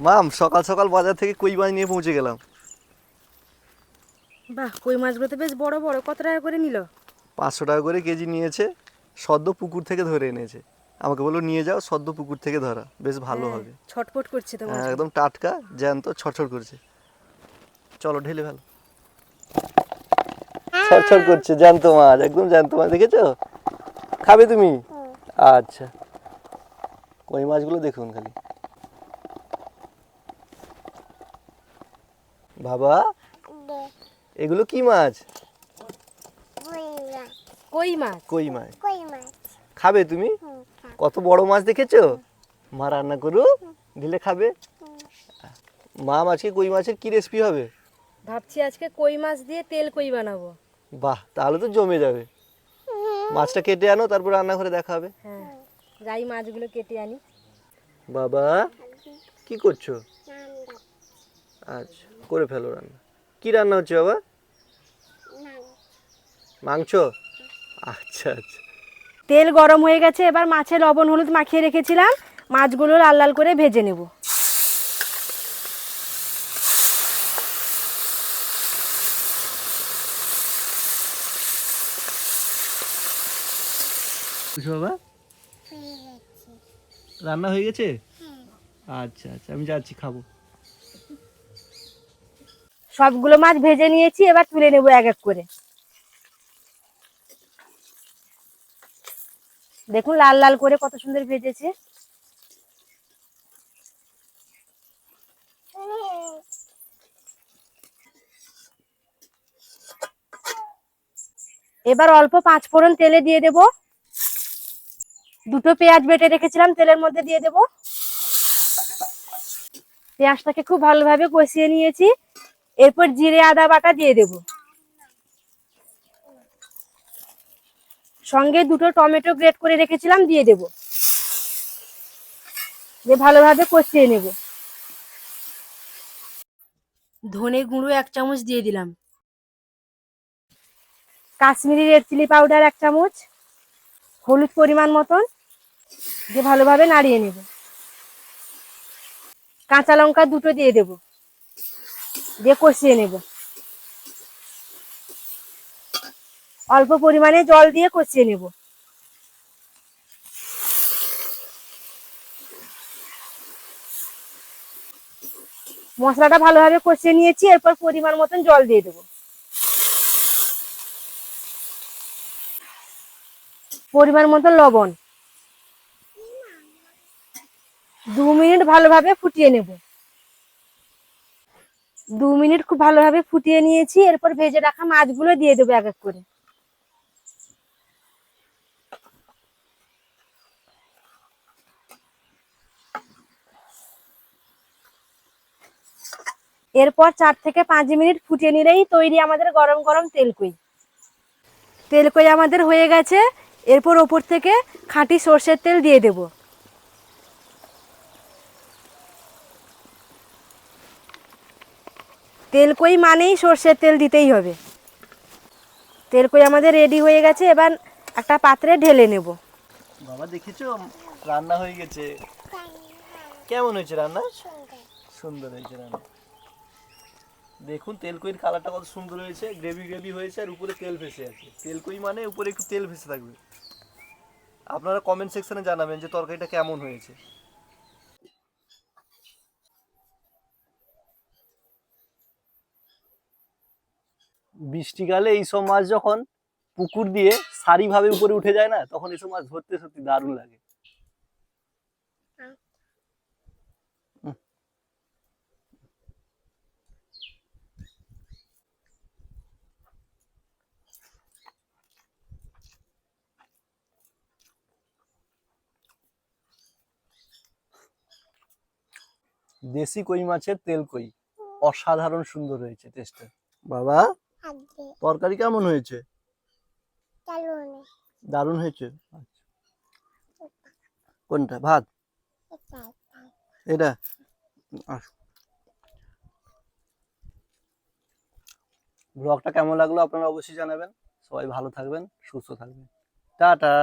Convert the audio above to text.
মাম সকাল সকাল বাজার থেকে কই মাছ নিয়ে পৌঁছে গেলাম। বাহ কই মাছগুলো তো বেশ বড় বড়। কত টাকা করে নিল? পাঁচশো টাকা করে কেজি নিয়েছে সদ্য পুকুর থেকে ধরে এনেছে। আমাকে বলল নিয়ে যাও সদ্য পুকুর থেকে ধরা বেশ ভালো হ্যাঁ, হবে। ছটপট করছে তো হ্যাঁ, মাছ একদম টাটকা জ্যান্ত ছটছট করছে। চলো ঢেলে ফেলো। ছটছট করছে জ্যান্ত মাছ একদম জ্যান্ত মাছ দেখেছ? খাবে তুমি? আচ্ছা। কই মাছগুলো দেখুন খালি। বাবা? এগুলো কি মাছ? কই মাছ? কই মাছ? কই মাছ? খাবে তুমি? কত বড় মাছ দেখেছ? মা রান্না করু দিলে খাবে। মা আজকে কই মাছের কি রেসিপি হবে? ভাবছি আজকে কই মাছ দিয়ে তেল কই বানাবো। বাহ তাহলে তো জমে যাবে। মাছটা কেটে আনো তারপর রান্না করে দেখা হবে। হ্যাঁ যাই মাছগুলো কেটে আনি। বাবা কি করছ? আচ্ছা। করে ফেলো রান্না। কি রান্না হচ্ছে বাবা? মাংস? আচ্ছা আচ্ছা। তেল গরম হয়ে গেছে এবার মাছে লবণ হলুদ মাখিয়ে রেখেছিলাম। মাছগুলো লাল লাল করে ভেজে নেব। বাবা? রান্না হয়ে গেছে? আচ্ছা আচ্ছা আমি যাচ্ছি খাব। সবগুলো মাছ ভেজে নিয়েছি, এবার তুলে নেব এক এক করে। দেখুন লাল লাল করে কত সুন্দর ভেজেছে। এবার অল্প পাঁচ ফোড়ন তেলে দিয়ে দেব। দুটো পেঁয়াজ বেটে রেখেছিলাম, তেলের মধ্যে দিয়ে দেব। পেঁয়াজটাকে খুব ভালোভাবে কষিয়ে নিয়েছি। এরপর জিরে, আদা বাটা দিয়ে দেব। সঙ্গে দুটো টমেটো গ্রেট করে রেখেছিলাম, দিয়ে দেব। দিয়ে ভালোভাবে কষিয়ে নেব। ধনে গুঁড়ো এক চামচ দিয়ে দিলাম। কাশ্মীরি রেড চিলি পাউডার এক চামচ, হলুদ পরিমাণ মতন, দিয়ে ভালোভাবে নাড়িয়ে নেব। কাঁচা লঙ্কা দুটো দিয়ে দেব। দিয়ে কষিয়ে নেব। অল্প পরিমাণে জল দিয়ে কষিয়ে নেব। মশলাটা ভালোভাবে কষিয়ে নিয়েছি, এরপর পরিমাণ মতন জল দিয়ে দেবো। পরিমাণ মতো লবণ। দু মিনিট ভালোভাবে ফুটিয়ে নেব। দু মিনিট খুব ভালোভাবে ফুটিয়ে নিয়েছি, এরপর ভেজে রাখা মাছগুলো দিয়ে দেবো এক এক করে। এরপর চার থেকে পাঁচ মিনিট ফুটিয়ে নিলেই তৈরি আমাদের গরম গরম তেলকুই। তেলকই আমাদের হয়ে গেছে, এরপর ওপর থেকে খাঁটি সর্ষের তেল দিয়ে দেব। তেলকই মানেই সর্ষের তেল দিতেই হবে। তেলকই আমাদের রেডি হয়ে গেছে, এবার একটা পাত্রে ঢেলে নেব। বাবা দেখেছ রান্না হয়ে গেছে। কেমন হয়েছে রান্না? সুন্দর হয়েছে রান্না। দেখুন তেলকইয়ের কালারটা কত সুন্দর হয়েছে গ্রেভি গ্রেভি হয়েছে, আর উপরে তেল ভেসে আছে। তেলকই মানে উপরে একটু তেল ভেসে থাকবে। আপনারা কমেন্ট সেকশনে জানাবেন যে তরকারিটা কেমন হয়েছে। বৃষ্টিকালে এইসব মাছ যখন পুকুর দিয়ে সারিভাবে উপরে উঠে যায় না, তখন এসব মাছ ধরতে সত্যি দারুণ লাগে। দেশি কই মাছের তেল কই? অসাধারণ সুন্দর হয়েছে টেস্টে বাবা তরকারি কেমন হয়েছে? দারুণ হয়েছে। আচ্ছা। কোনটা? ভাত? এটা ব্লগটা কেমন লাগল আপনারা অবশ্যই জানাবেন। সবাই ভালো থাকবেন সুস্থ থাকবেন। টাটা।